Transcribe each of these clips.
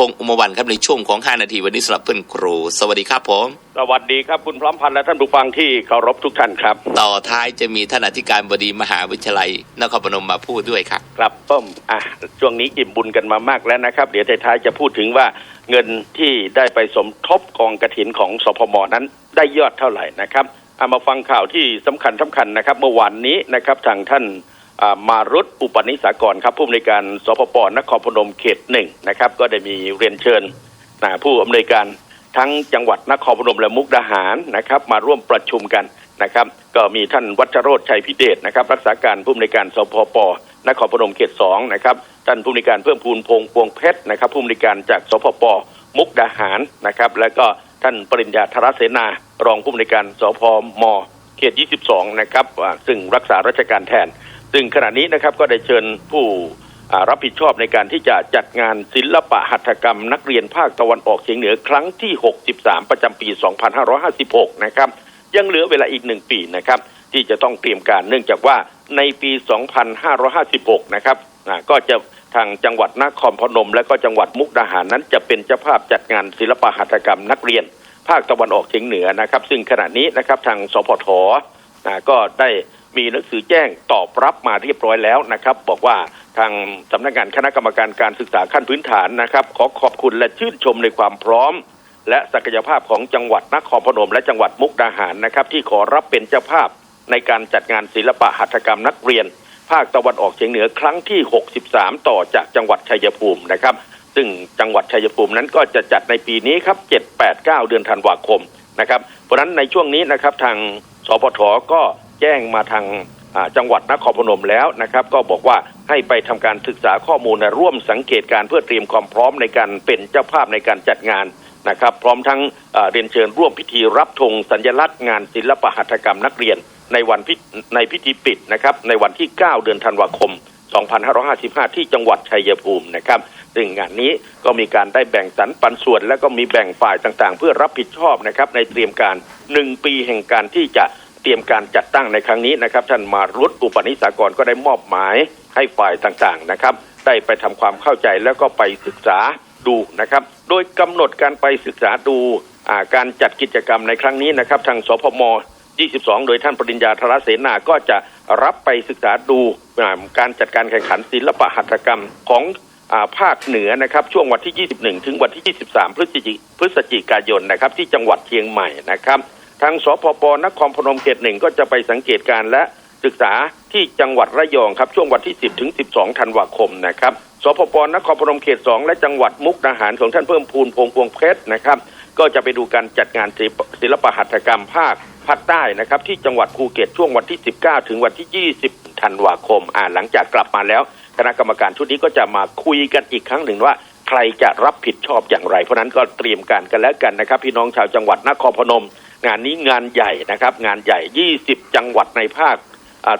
พงศ์อุมวันครับในช่วงของ 5 นาทีวันนี้สำหรับเพื่อนครู สวัสดีครับผม สวัสดีครับคุณพร้อมพันธ์และท่านผู้ฟังที่เคารพทุกท่านครับ ต่อท้ายจะมีท่านอธิการบดีมหาวิทยาลัยนครพนมมาพูดด้วยครับ ครับต้มอะช่วงนี้อิ่มบุญกันมามากแล้วนะครับ เดี๋ยวท้ายๆจะพูดถึงว่าเงินที่ได้ไปสมทบกองกระถินของสพมนั้นได้ยอดเท่าไหร่นะครับเอามาฟังข่าวที่สำคัญสำคัญนะครับ เมื่อวานนี้นะครับทางท่านอ่า มารุตอุปนิสากรครับผู้อำนวยการสพปนครพนมเขตหนึ่งนะครับ ก็ได้มีเรียนเชิญนะผู้อำนวยการทั้งจังหวัดนครพนมและมุกดาหารนะครับ มาร่วมประชุมกันนะครับ ก็มีท่านวัชโรธชัยพิเดชนะครับ รักษาการผู้อำนวยการสพปนครพนมเขตสองนะครับท่านผู้อำนวยการเพิ่มพูนพงษ์พวงเพชรนะครับผู้อำนวยการจากสพปมุกดาหารนะครับ แล้วก็ท่านปริญญาธรเสนารองผู้อำนวยการสพมเขต 22 นะครับ ซึ่งรักษาราชการแทน ซึ่งขณะนี้นะครับก็ได้เชิญผู้รับผิดชอบในการที่จะจัดงานศิลปะหัตถกรรม นักเรียนภาคตะวันออกเฉียงเหนือครั้งที่ 63 ประจำปี 2556 นะครับ ยังเหลือเวลาอีกหนึ่งปีนะครับ ที่จะต้องเตรียมการเนื่องจากว่าในปี 2556 นะครับอ่าก็จะทางจังหวัดนครพนม และก็จังหวัดมุกดาหารนั้นจะเป็นเจ้าภาพจัดงานศิลปะหัตถกรรม นักเรียน ภาคตะวันออกเฉียงเหนือนะครับ ซึ่งขณะนี้นะครับทางสพทอก็ได้ มีหนังสือแจ้งตอบรับมาเรียบร้อยแล้วนะครับ บอกว่าทางสำนักงานคณะกรรมการการศึกษาขั้นพื้นฐานนะครับ ขอขอบคุณและชื่นชมในความพร้อม และศักยภาพของจังหวัดนครพนม และจังหวัดมุกดาหารนะครับ ที่ขอรับเป็นเจ้าภาพในการจัดงานศิลปะหัตถกรรมนักเรียน ภาคตะวันออกเฉียงเหนือครั้งที่ 63 ต่อจากจังหวัดชัยภูมินะครับ ซึ่งจังหวัดชัยภูมินั้นก็จะจัดในปีนี้ครับ 7 8 9 เดือนธันวาคมนะครับ เพราะนั้นในช่วงนี้นะครับทางสพทก็ จ้งมาทางจังหวัดนครพนมแล้วนะครับ ก็บอกว่าให้ไปทำการศึกษาข้อมูลร่วมสังเกตการเพื่อเตรียมความพร้อมในการเป็นเจ้าภาพในการจัดงานนะครับ พร้อมทั้งเรียนเชิญร่วมพิธีรับธงสัญลักษณ์งานศิลปหัตถกรรมนักเรียน ในวันในพิธีปิดนะครับในวันที่ 9 เดือนธันวาคม 2555 ที่จังหวัดชัยภูมินะครับซึ่งงานนี้ก็มีการได้แบ่งสรรปันส่วน และก็มีแบ่งฝ่ายต่างๆ เพื่อรับผิดชอบนะครับในเตรียมการหนึ่งปีแห่งการที่จะ เตรียมการจัดตั้งในครั้งนี้นะครับ ท่านมารุตอุปนิสากรก็ได้มอบหมายให้ฝ่ายต่างๆนะครับ ได้ไปทำความเข้าใจแล้วก็ไปศึกษาดูนะครับ โดยกำหนดการไปศึกษาดูาการจัดกิจกรรมในครั้งนี้นะครับ ทางสพม 22 โดยท่านปริญญาธรเสนา ก็จะรับไปศึกษาดูาการจัดการแข่งขันศิลปะหัตถกรรมของอาภาคเหนือนะครับช่วงวันที่ 21 ถึงวันที่ 23 พฤศจิกายนนะครับที่จังหวัดเชียงใหม่นะครับ ทางสพปนครพนมเขตหนึ่งก็จะไปสังเกตการและศึกษาที่จังหวัดระยองครับช่วงวันที่ 10 ถึง 12 ธันวาคมนะครับสพปนครพนมเขต 2 และจังหวัดมุกดาหารของท่านเพิ่มพูนพงษ์พวงเพชรนะครับ ก็จะไปดูการจัดงานศิลปหัตถกรรมภาคภาคใต้นะครับ ที่จังหวัดภูเก็ตช่วงวันที่ 19 ถึงวันที่ 20 ธันวาคม อ่าหลังจากกลับมาแล้ว คณะกรรมการชุดนี้ก็จะมาคุยกันอีกครั้งหนึ่งว่า ใครจะรับผิดชอบอย่างไร เพราะนั้นก็เตรียมการกันแล้วกันนะครับ พี่น้องชาวจังหวัดนครพนม งานนี้งานใหญ่นะครับ งานใหญ่ 20 จังหวัดในภาค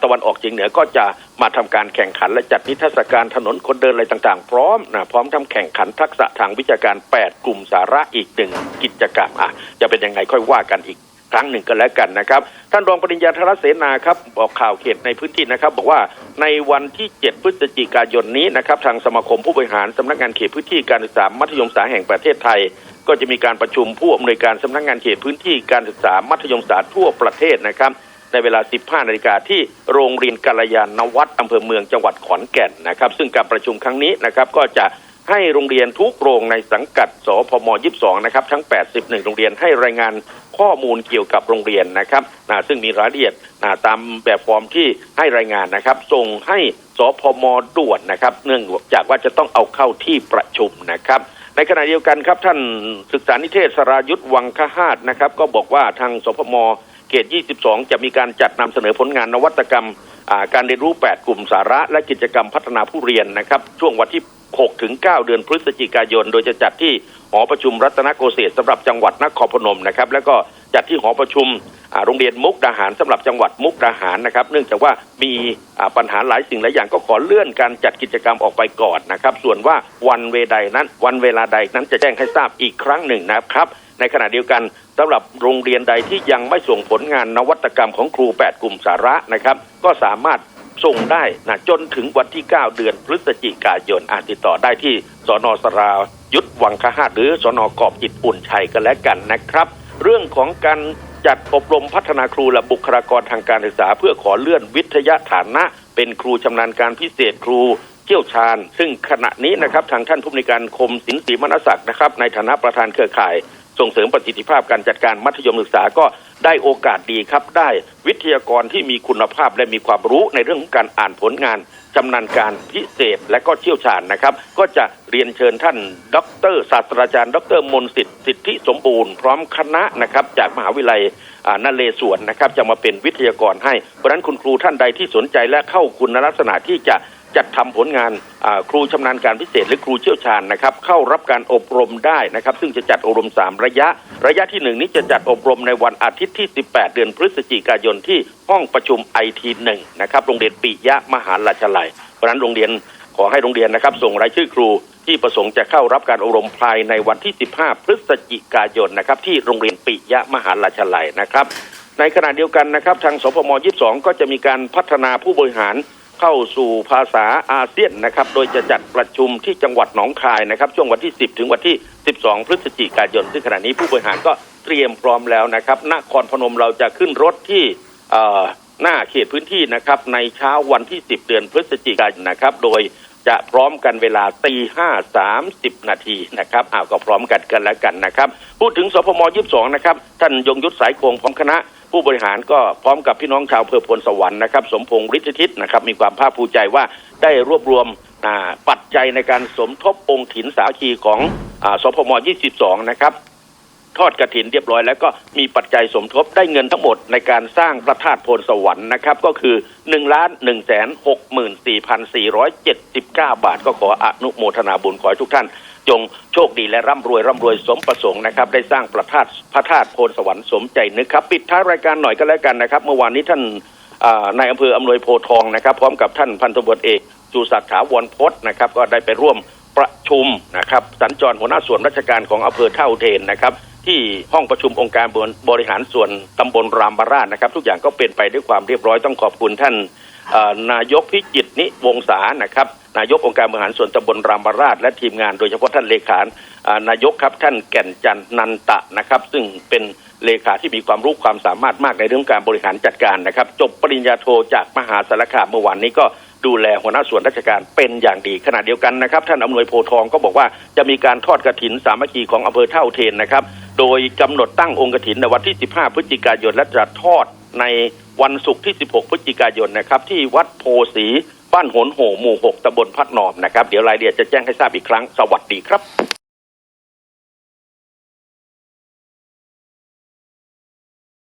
ตะวันออกเฉียงเหนือก็จะมาทำการแข่งขันและจัดนิทรรศการถนนคนเดินอะไรต่างๆ พร้อมนะพร้อมทำแข่งขันทักษะทางวิชาการ 8 กลุ่มสาระอีกหนึ่งกิจกรรมอะจะเป็นยังไงค่อยว่ากันอีกครั้งหนึ่งกันแล้วกันนะครับ ท่านรองปริญญาธรเสนาครับ บอกข่าวเขตในพื้นที่นะครับ บอกว่าในวันที่ 7 พฤศจิกายนนี้นะครับ ทางสมาคมผู้บริหารสำนักงานเขตพื้นที่การศึกษามัธยมศึกษาแห่งประเทศไทย ก็จะมีการประชุมผู้อำนวยการสำนักงานเขตพื้นที่การศึกษามัธยมศึกษาทั่วประเทศนะครับ ในเวลา 15 นาฬิกาที่โรงเรียนกัลยาณวัฒน์อำเภอเมืองจังหวัดขอนแก่นนะครับ ซึ่งการประชุมครั้งนี้นะครับก็จะให้โรงเรียนทุกโรงในสังกัดสพม 22 นะครับ ทั้ง 81 โรงเรียนให้รายงานข้อมูลเกี่ยวกับโรงเรียนนะครับนะซึ่งมีรายละเอียดนะตามแบบฟอร์มที่ให้รายงานนะครับ ส่งให้สพมด่วนนะครับ เนื่องจากว่าจะต้องเอาเข้าที่ประชุมนะครับ ในขณะเดียวกันครับท่านศึกษานิเทศสรายุทธวังคหาตนะครับ ก็บอกว่าทางสพมเขต 22 จะมีการจัดนำเสนอผลงานนวัตกรรมการเรียนรู้ 8 กลุ่มสาระและกิจกรรมพัฒนาผู้เรียนนะครับ ช่วงวันที่ 6 ถึง 9 เดือนพฤศจิกายน โดยจะจัดที่หอประชุมรัตนโกษสำหรับจังหวัดนครพนมนะครับ แล้วก็ จัดที่หอประชุมโรงเรียนมุกดาหารสำหรับจังหวัดมุกดาหารนะครับ เนื่องจากว่ามีปัญหาหลายสิ่งหลายอย่างก็ขอเลื่อนการจัดกิจกรรมออกไปก่อนนะครับ ส่วนว่าวันเวใดนั้น วันเวลาใดนั้นจะแจ้งให้ทราบอีกครั้งหนึ่งนะครับ ในขณะเดียวกันสำหรับโรงเรียนใดที่ยังไม่ส่งผลงานนวัตกรรมของครู 8 กลุ่มสาระนะครับ ก็สามารถส่งได้นะจนถึงวันที่ 9 เดือนพฤศจิกายนอาจติดต่อได้ที่สนสรายุทธวังคหาหรือสนกอบจิตอุ่นชัยกันแล้วกันนะครับ เรื่องของการจัดอบรมพัฒนาครูและบุคลากรทางการศึกษา เพื่อขอเลื่อนวิทยาฐานะ เป็นครูชำนาญการพิเศษครูเชี่ยวชาญ ซึ่งขณะนี้นะครับทางท่านผู้อำนวยการคมสินสีมนศักดิ์นะครับในฐานะประธานเครือข่าย ส่งเสริมประสิทธิภาพการจัดการมัธยมศึกษาก็ได้โอกาสดีครับ ได้วิทยากรที่มีคุณภาพและมีความรู้ในเรื่องของการอ่านผลงานชำนาญการพิเศษและก็เชี่ยวชาญนะครับ ก็จะเรียนเชิญท่าน ดรศาสตราจารย์ ดรมนต์สิทธิ์สิทธิสมบูรณ์พร้อมคณะนะครับจากมหาวิทยาลัยอ่านเรศวรนะครับ จะมาเป็นวิทยากรให้ เพราะนั้นคุณครูท่านใดที่สนใจและเข้าคุณลักษณะที่จะ จัดทำผลงานครูชำนาญการพิเศษหรือครูเชี่ยวชาญนะครับเข้ารับการอบรมได้นะครับซึ่งจะจัดอบรม 3 ระยะ ระยะที่หนึ่งนี้จะจัดอบรมในวันอาทิตย์ที่ 18 เดือนพฤศจิกายนที่ห้องประชุมไอทีหนึ่งนะครับโรงเรียนปิยะมหาราชลัย เพราะฉะนั้นโรงเรียนขอให้โรงเรียนนะครับส่งรายชื่อครูที่ประสงค์จะเข้ารับการอบรมภายในวันที่ 15 พฤศจิกายนนะครับที่โรงเรียนปิยะมหาราชลัยนะครับในขณะเดียวกันนะครับทางสพม 22 ก็จะมีการพัฒนาผู้บริหาร เข้าสู่ภาษาอาเซียนนะครับ โดยจะจัดประชุมที่จังหวัดหนองคายนะครับ ช่วงวันที่ 10 ถึงวันที่ 12 พฤศจิกายน ซึ่งขณะนี้ผู้บริหารก็เตรียมพร้อมแล้วนะครับนครพนมเราจะขึ้นรถที่หน้าเขตพื้นที่นะครับ ในเช้าวันที่ 10 เดือนพฤศจิกายนนะครับ โดยจะพร้อมกันเวลาตีห้าสามสิบนาทีนะครับอ้าวก็พร้อมกันกันแล้วกันนะครับ พูดถึงสพม22นะครับ ท่านยงยุทธสายโคงพร้อมคณะ ผู้บริหารก็พร้อมกับพี่น้องชาวอำเภอพลสวรรค์นะครับสมพงษ์ฤทธิทิศนะครับมีความภาคภูมิใจว่าได้รวบรวมปัจจัยในการสมทบองค์ถินสาคีของอสพม 22 นะครับทอดกระถินเรียบร้อยแล้วก็มีปัจจัยสมทบได้เงินทั้งหมดในการสร้างพระธาตุโพนสวรรค์นะครับก็คือ1นึ่งล้านหนึ่งแสนหกหมื่นสี่พันสี่ร้อยเจ็ดสิบเก้าบาทก็ขออนุโมทนาบุญขอให้ทุกท่าน จงโชคดีและร่ำรวยร่ำรวยสมประสงค์นะครับได้สร้างประธาตพระธาตุโพนสวรรค์สมใจนึกครับปิดท้ายรายการหน่อยก็แล้วกันนะครับ เมื่อวานนี้ท่านนายอำเภออำนวยโพทองนะครับ พร้อมกับท่านพันตำรวจเอกจูศักดิ์ถาวรพจน์นะครับ ก็ได้ไปร่วมประชุมนะครับ สัญจรหัวหน้าส่วนราชการของอำเภอเท่าเทนนะครับ ที่ห้องประชุมองค์การบริหารส่วนตำบลรามบาราชนะครับ ทุกอย่างก็เป็นไปด้วยความเรียบร้อยต้องขอบคุณท่านนายกพิจิตรนิวงศานะครับ นายกองค์การบริหารส่วนตำบลรามบาราช และทีมงานโดยเฉพาะท่านเลขาอ่านายกครับท่านแก่นจันนันตะนะครับ ซึ่งเป็นเลขาที่มีความรู้ความสามารถมากในเรื่องการบริหารจัดการนะครับ จบปริญญาโทจากมหาสารคามเมื่อวานนี้ก็ดูแลหัวหน้าส่วนราชการเป็นอย่างดีขณะเดียวกันนะครับ ท่านอำนวยโพทองก็บอกว่าจะมีการทอดกระถินสามัคคีของอำเภอเท่าเทนนะครับ โดยกำหนดตั้งองค์กระถินในวันที่ 15 พฤศจิกายนและจะทอดในวันศุกร์ที่ 16 พฤศจิกายนนะครับ ที่วัดโพสีบ้านโหนโหหมู่ 6ตำบลพัดนอมนะครับ เดี๋ยวรายละเอียดจะแจ้งให้ทราบอีกครั้ง สวัสดีครับ